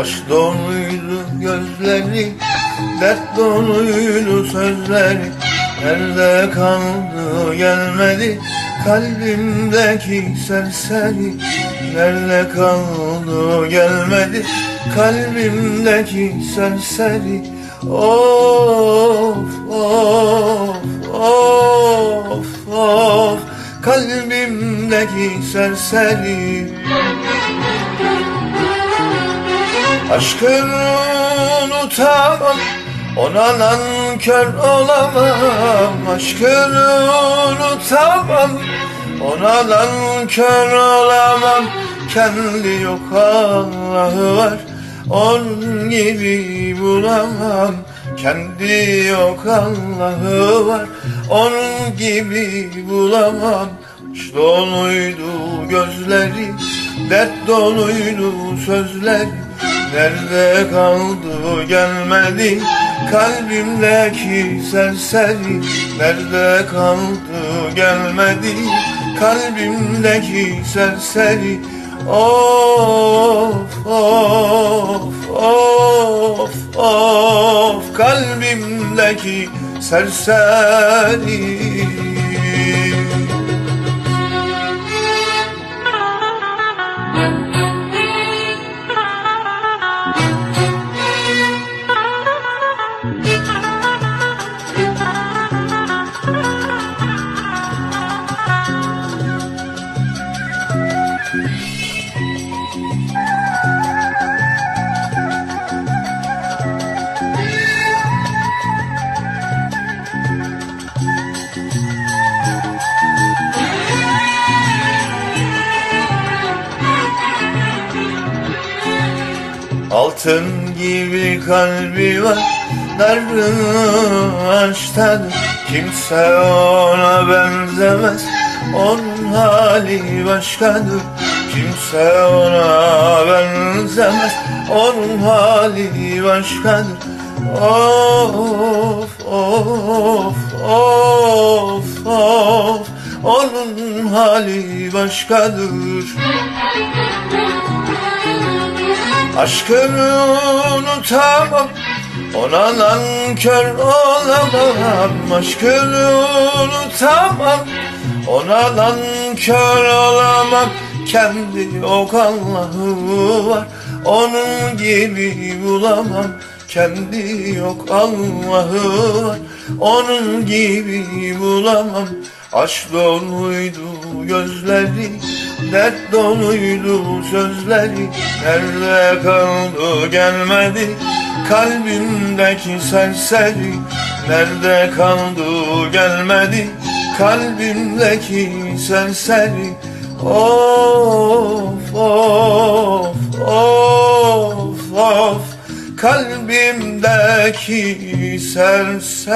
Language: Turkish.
Aşk doluydu gözleri Dert doluydu sözleri. Nerede kaldı gelmedi Kalbimdeki serseri. Nerede kaldı gelmedi Kalbimdeki serseri. Of of of of Kalbimdeki serseri Aşkını unutamam Ona nankör olamam. Aşkını unutamam Ona nankör olamam. Kendi yok Allah'ı var Onun gibi bulamam. Kendi yok Allah'ı var Onun gibi bulamam. Aşk doluydu gözleri Dert doluydu sözler Nerede kaldı gelmedi. Kalbimdeki serseri. Nerede kaldı gelmedi. Kalbimdeki serseri. Of of of of. Kalbimdeki serseri Altın gibi kalbi var Dargın aşktadır Kimse ona benzemez Onun hali başkadır. Kimse ona benzemez Onun hali başkadır. Of of of of Onun hali başkadır Aşkını unutamam Ona nankör olamam. Aşkını unutamam Ona nankör olamam. Kendi yok Allah'ı var Onun gibi bulamam. Kendi yok Allah'ı var Onun gibi bulamam. Aşk doluydu gözleri Dert doluydu sözleri Nerede kaldı gelmedi. Kalbimdeki serseri Nerede kaldı gelmedi. Kalbimdeki serseri Of of of of. Kalbimdeki serseri